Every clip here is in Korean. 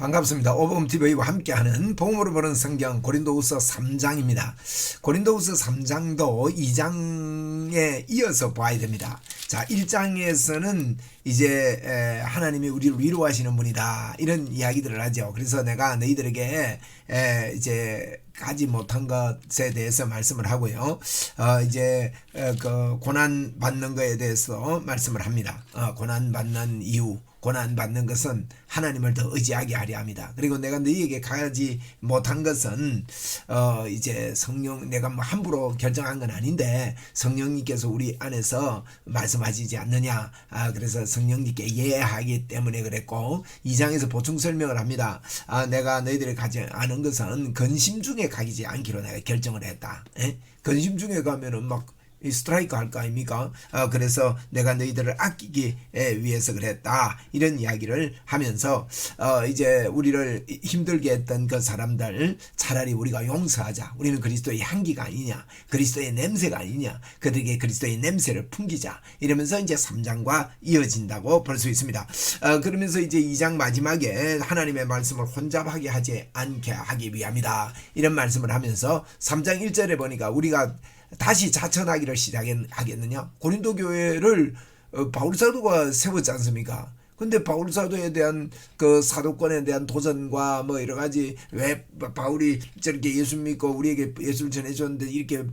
반갑습니다. 오범 TV와 함께하는 복음으로 보는 성경 고린도후서 3장입니다. 고린도후서 3장도 2장에 이어서 봐야 됩니다. 자, 1장에서는 이제 에, 하나님이 우리를 위로하시는 분이다 이런 이야기들을 하죠. 그래서 내가 너희들에게 에, 이제 가지 못한 것에 대해서 말씀을 하고요. 어, 이제 어, 그 고난 받는 것에 대해서 말씀을 합니다. 어, 고난 받는 이유. 고난 받는 것은 하나님을 더 의지하게 하려 합니다. 그리고 내가 너희에게 가지 못한 것은 어 이제 성령 내가 뭐 함부로 결정한 건 아닌데 성령님께서 우리 안에서 말씀하시지 않느냐. 아 그래서 성령님께 이해하기 때문에 그랬고 이 장에서 보충 설명을 합니다. 아 내가 너희들이 가지 않은 것은 근심 중에 가지 않기로 내가 결정을 했다. 에? 근심 중에 가면은 막이 스트라이크 할 거 아닙니까? 어, 그래서 내가 너희들을 아끼기 위해서 그랬다. 이런 이야기를 하면서 어, 이제 우리를 힘들게 했던 그 사람들 차라리 우리가 용서하자. 우리는 그리스도의 향기가 아니냐. 그리스도의 냄새가 아니냐. 그들에게 그리스도의 냄새를 풍기자. 이러면서 이제 3장과 이어진다고 볼 수 있습니다. 어, 그러면서 이제 2장 마지막에 하나님의 말씀을 혼잡하게 하지 않게 하기 위함이다. 이런 말씀을 하면서 3장 1절에 보니까 우리가 다시 자천하기를 시작하겠느냐? 고린도 교회를 어, 바울 사도가 세웠지 않습니까? 근데 바울 사도에 대한 그 사도권에 대한 도전과 뭐 여러 가지 왜 바울이 저렇게 예수 믿고 우리에게 예수를 전해줬는데 이렇게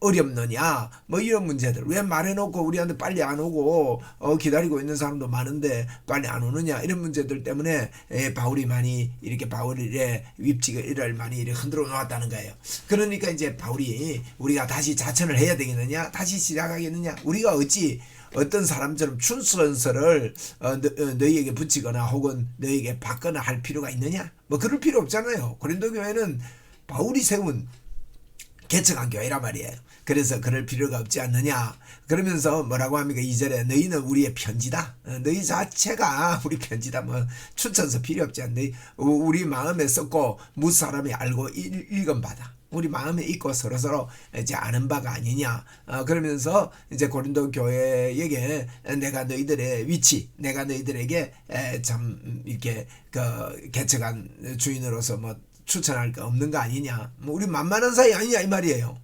어렵느냐? 뭐 이런 문제들. 왜 말해놓고 우리한테 빨리 안 오고 어 기다리고 있는 사람도 많은데 빨리 안 오느냐? 이런 문제들 때문에 에, 바울이 많이 이렇게 바울의 위치를 많이 이렇게 흔들어 놓았다는 거예요. 그러니까 이제 바울이 우리가 다시 자천을 해야 되겠느냐? 다시 시작하겠느냐? 우리가 어찌 어떤 사람처럼 춘선서를 어, 너, 어, 너희에게 붙이거나 혹은 너희에게 받거나 할 필요가 있느냐? 뭐 그럴 필요 없잖아요. 고린도 교회는 바울이 세운 개척한 교회란 말이에요. 그래서 그럴 필요가 없지 않느냐. 그러면서 뭐라고 합니까? 이절에 너희는 우리의 편지다. 어, 너희 자체가 우리 편지다. 뭐 추천서 필요 없지 않니? 우리 마음에 썼고 무 사람이 알고 읽은 바다. 우리 마음에 있고 서로 서로 이제 아는 바가 아니냐. 어, 그러면서 이제 고린도 교회에게 내가 너희들의 위치, 내가 너희들에게 에, 참 이렇게 그 개척한 주인으로서 뭐 추천할 거 없는 거 아니냐. 뭐 우리 만만한 사이 아니냐 이 말이에요.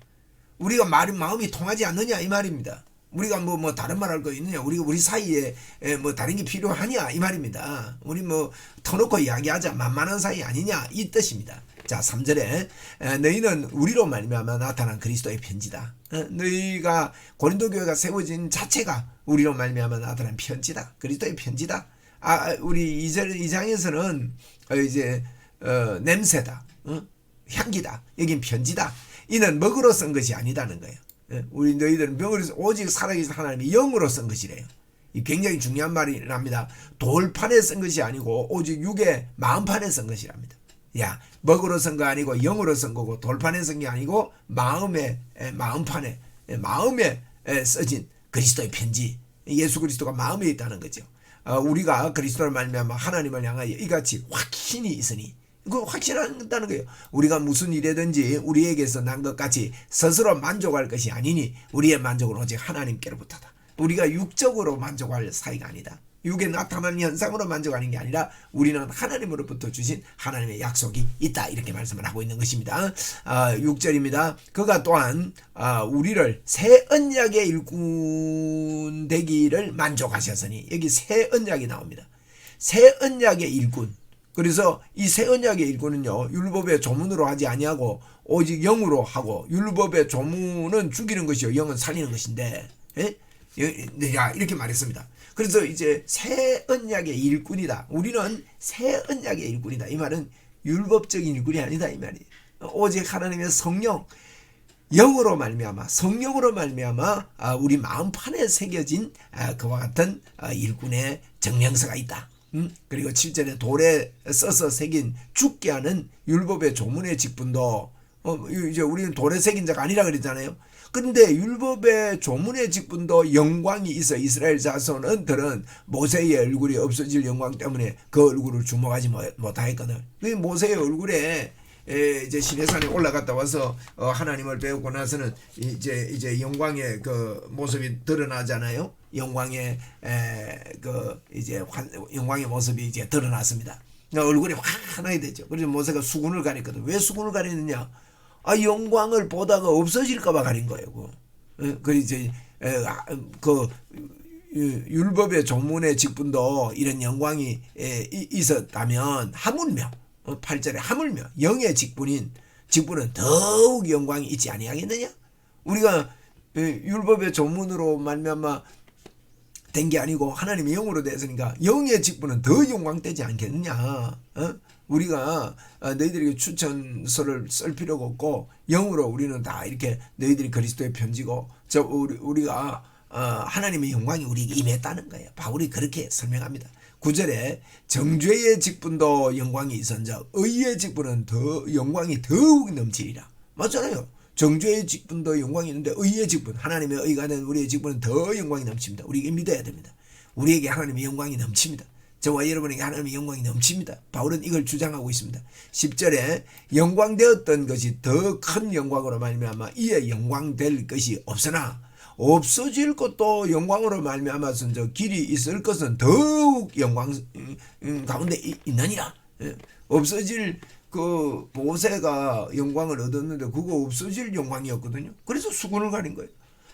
우리가 말 마음이 통하지 않느냐 이 말입니다. 우리가 뭐, 뭐, 다른 말 할 거 있느냐? 우리가 우리 사이에 뭐, 다른 게 필요하냐? 이 말입니다. 우리 뭐, 터놓고 이야기하자. 만만한 사이 아니냐? 이 뜻입니다. 자, 3절에 너희는 우리로 말미암아 나타난 그리스도의 편지다. 너희가 고린도 교회가 세워진 자체가 우리로 말미암아 나타난 편지다. 그리스도의 편지다. 아, 우리 2절 2장에서는 어, 이제 어, 냄새다. 어? 향기다. 여긴 편지다. 이는 먹으로 쓴 것이 아니다는 거예요. 우리 너희들은 먹으로 오직 살아계신 하나님이 영으로 쓴 것이래요. 이 굉장히 중요한 말이랍니다. 돌판에 쓴 것이 아니고 오직 육의 마음판에 쓴 것이랍니다. 야 먹으로 쓴 거 아니고 영으로 쓴 거고 돌판에 쓴 게 아니고 마음에 마음판에 마음에 써진 그리스도의 편지 예수 그리스도가 마음에 있다는 거죠. 어, 우리가 그리스도를 말미암아 하나님을 향하여 이같이 확신이 있으니 그 확신한다는 거예요. 우리가 무슨 일이든지 우리에게서 난 것 같이 스스로 만족할 것이 아니니 우리의 만족은 오직 하나님께로부터다. 우리가 육적으로 만족할 사이가 아니다. 육에 나타나는 현상으로 만족하는 게 아니라 우리는 하나님으로부터 주신 하나님의 약속이 있다 이렇게 말씀을 하고 있는 것입니다. 아, 6절입니다. 그가 또한 아, 우리를 새 언약의 일꾼 되기를 만족하셨으니 여기 새 언약이 나옵니다. 새 언약의 일꾼. 그래서 이 새 언약의 일꾼은요 율법의 조문으로 하지 아니하고 오직 영으로 하고 율법의 조문은 죽이는 것이요 영은 살리는 것인데 예? 야 이렇게 말했습니다. 그래서 이제 새 언약의 일꾼이다. 우리는 새 언약의 일꾼이다. 이 말은 율법적인 일꾼이 아니다 이 말이에요. 오직 하나님의 성령 영으로 말미암아 성령으로 말미암아 아, 우리 마음판에 새겨진 아, 그와 같은 아, 일꾼의 정명서가 있다. 음? 그리고 7절에 돌에 써서 새긴 죽게 하는 율법의 조문의 직분도 어, 이제 우리는 돌에 새긴 자가 아니라 그랬잖아요. 그런데 율법의 조문의 직분도 영광이 있어 이스라엘 자손들은 모세의 얼굴이 없어질 영광 때문에 그 얼굴을 주목하지 못하였거든. 그 모세의 얼굴에 이제 시내산에 올라갔다 와서 어, 하나님을 배우고 나서는 이제 이제 영광의 그 모습이 드러나잖아요. 영광의 그 이제 영광의 모습이 이제 드러났습니다. 얼굴이 확 하나가 되죠. 그래서 모세가 수군을 가렸거든. 왜 수군을 가리느냐? 아 영광을 보다가 없어질까봐 가린 거예요. 그. 예, 그 이제 에, 아, 그 유- 율법의 종문의 직분도 이런 영광이 있었다면 하물며 어, 8절에 하물며 영의 직분인 직분은 더욱 영광이 있지 아니하겠느냐? 우리가 에, 율법의 종문으로 말미암아 된 게 아니고 하나님의 영으로 됐으니까 영의 직분은 더 영광되지 않겠느냐? 어? 우리가 어, 너희들에게 추천서를 쓸 필요가 없고 영으로 우리는 다 이렇게 너희들이 그리스도의 편지고 저 우리, 우리가 어, 하나님의 영광이 우리에게 임했다는 거예요. 바울이 그렇게 설명합니다. 9절에 정죄의 직분도 영광이 있은즉 의의 직분은 더 영광이 더욱 넘치리라. 맞잖아요. 정죄의 직분도 영광이 있는데 의의 직분 하나님의 의가 된 우리의 직분은 더 영광이 넘칩니다. 우리에게 믿어야 됩니다. 우리에게 하나님의 영광이 넘칩니다. 저와 여러분에게 하나님의 영광이 넘칩니다. 바울은 이걸 주장하고 있습니다. 10절에 영광되었던 것이 더 큰 영광으로 말미암아 이에 영광될 것이 없으나 없어질 것도 영광으로 말미암아서 저 길이 있을 것은 더욱 영광 음, 음, 가운데 이- 있느니라. 예. 없어질 그 모세가 영광을 얻었는데 그거 없어질 영광이었거든요. 그래서 수군을 가린 거예요.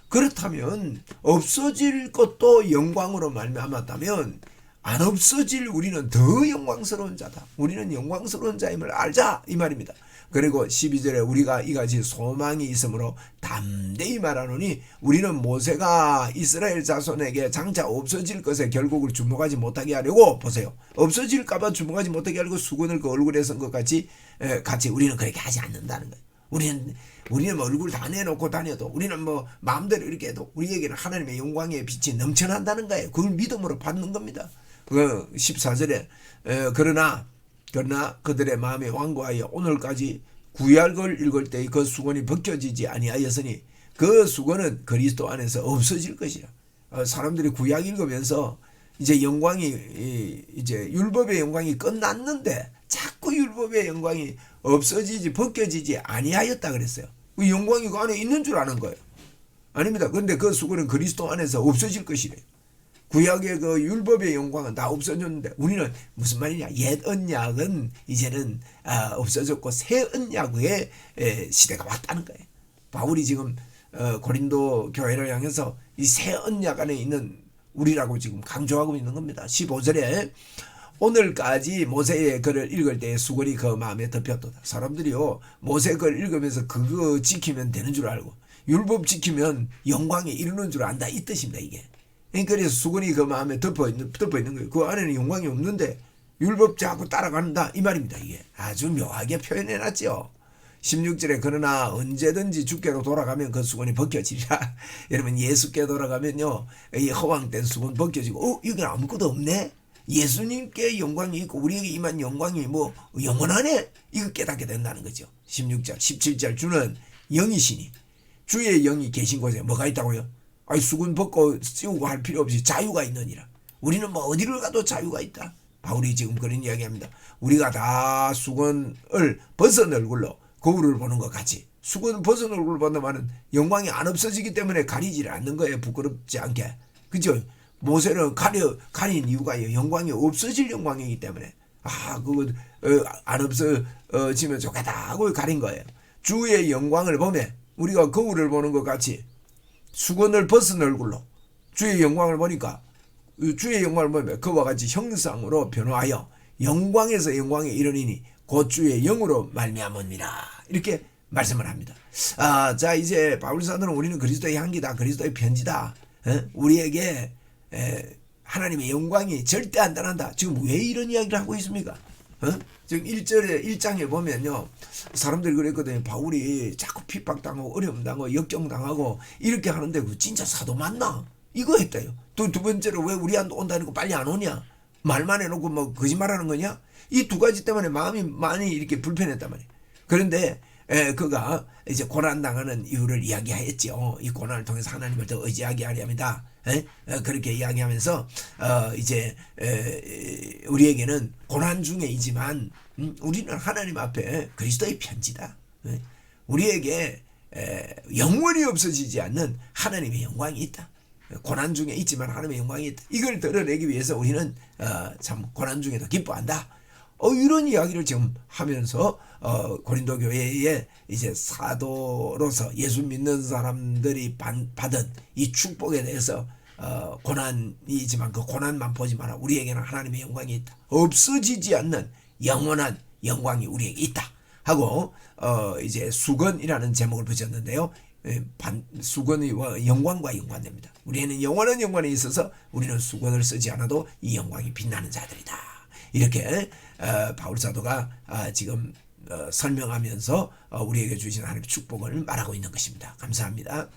그렇다면 없어질 것도 영광으로 말미암았다면 안 없어질 우리는 더 영광스러운 자다. 우리는 영광스러운 자임을 알자 이 말입니다. 그리고 12절에 우리가 이같이 소망이 있으므로 담대히 말하노니 우리는 모세가 이스라엘 자손에게 장차 없어질 것에 결국을 주목하지 못하게 하려고 보세요. 없어질까봐 주목하지 못하게 하려고 수건을 그 얼굴에 쓴 것 같이 에, 같이 우리는 그렇게 하지 않는다는 거예요. 우리는 우리는 뭐 얼굴 다 내놓고 다녀도 우리는 뭐 마음대로 이렇게 해도 우리에게는 하나님의 영광의 빛이 넘쳐난다는 거예요. 그걸 믿음으로 받는 겁니다. 그 14절에 에, 그러나 그러나 그들의 마음에 완고하여 오늘까지 구약을 읽을 때그 수건이 벗겨지지 아니하였으니 그 수건은 그리스도 안에서 없어질 것이라. 어, 사람들이 구약 읽으면서 이제 영광이 이- 이제 율법의 영광이 끝났는데 자꾸 율법의 영광이 없어지지 벗겨지지 아니하였다 그랬어요. 그 영광이 그 안에 있는 줄 아는 거예요. 아닙니다. 그런데 그 수건은 그리스도 안에서 없어질 것이래요. 구약의 그 율법의 영광은 다 없어졌는데 우리는 무슨 말이냐 옛 언약은 이제는 아, 없어졌고 새 언약의 에, 시대가 왔다는 거예요. 바울이 지금 어, 고린도 교회를 향해서 이 새 언약 안에 있는 우리라고 지금 강조하고 있는 겁니다. 15절에 오늘까지 모세의 글을 읽을 때 수건이 그 마음에 덮였도다. 사람들이요 모세 글 읽으면서 그거 지키면 되는 줄 알고 율법 지키면 영광에 이르는 줄 안다 이 뜻입니다 이게. 그래서 수건이 그 마음에 덮어 있는 덮어 있는 거예요. 그 안에는 영광이 없는데 율법 자꾸 따라간다 이 말입니다 이게. 아주 묘하게 표현해 놨죠. 16절에 그러나 언제든지 주께로 돌아가면 그 수건이 벗겨지리라. 여러분 예수께 돌아가면요 이 허황된 수건 벗겨지고 어 여기 아무것도 없네. 예수님께 영광이 있고 우리에게 임한 영광이 뭐 영원하네. 이거 깨닫게 된다는 거죠. 16절, 17절 주는 영이시니 주의 영이 계신 곳에 뭐가 있다고요? 아이 수군 벗고 씌우고 할 필요 없이 자유가 있느니라. 우리는 뭐 어디를 가도 자유가 있다. 바울이 지금 그런 이야기합니다. 우리가 다 수건을 벗은 얼굴로 거울을 보는 것 같이 수건 벗은 얼굴을 본다마는 영광이 안 없어지기 때문에 가리지를 않는 거예요. 부끄럽지 않게. 그죠? 모세는 가려 가린 이유가 영광이 없어질 영광이기 때문에 아 그거 어, 안 없어지면 좋겠다 하고 가린 거예요. 주의 영광을 보면 우리가 거울을 보는 것 같이 수건을 벗은 얼굴로 주의 영광을 보니까 그 주의 영광을 보면 그와 같이 형상으로 변화하여 영광에서 영광에 이르리니 곧 주의 영으로 말미암으니라 이렇게 말씀을 합니다. 아, 자 이제 바울 사도는 우리는 그리스도의 향기다, 그리스도의 편지다. 에? 우리에게 에, 하나님의 영광이 절대 안 떠난다. 지금 왜 이런 이야기를 하고 있습니까? 어? 지금 1절에 1장에 보면요. 사람들이 그랬거든요. 바울이 자꾸 핍박당하고 어려움 당하고 역경당하고 이렇게 하는데 그 진짜 사도 맞나? 이거 했다요. 또 두 번째로 왜 우리한테 온다니까 빨리 안 오냐? 말만 해놓고 뭐 거짓말하는 거냐? 이 두 가지 때문에 마음이 많이 이렇게 불편했단 말이에요. 그런데 에, 그가 이제 고난 당하는 이유를 이야기했죠. 이 고난을 통해서 하나님을 더 의지하게 하렵니다. 에? 에, 그렇게 이야기하면서 어, 이제 에, 우리에게는 고난 중에이지만 음, 우리는 하나님 앞에 그리스도의 편지다. 에? 우리에게 에, 영원히 없어지지 않는 하나님의 영광이 있다. 고난 중에 있지만 하나님의 영광이 있다. 이걸 드러내기 위해서 우리는 어, 참 고난 중에도 기뻐한다. 어, 이런 이야기를 지금 하면서 어, 고린도 교회에 이제 사도로서 예수 믿는 사람들이 반- 받은 이 축복에 대해서 어, 고난이지만 그 고난만 보지 마라. 우리에게는 하나님의 영광이 있다. 없어지지 않는 영원한 영광이 우리에게 있다. 하고 어, 이제 수건이라는 제목을 붙였는데요. 예, 반, 수건의 와- 영광과 연관됩니다. 우리에는 영원한 영광이 있어서 우리는 수건을 쓰지 않아도 이 영광이 빛나는 자들이다. 이렇게 어, 바울 사도가 아, 지금 어, 설명하면서 어, 우리에게 주신 하나님의 축복을 말하고 있는 것입니다. 감사합니다.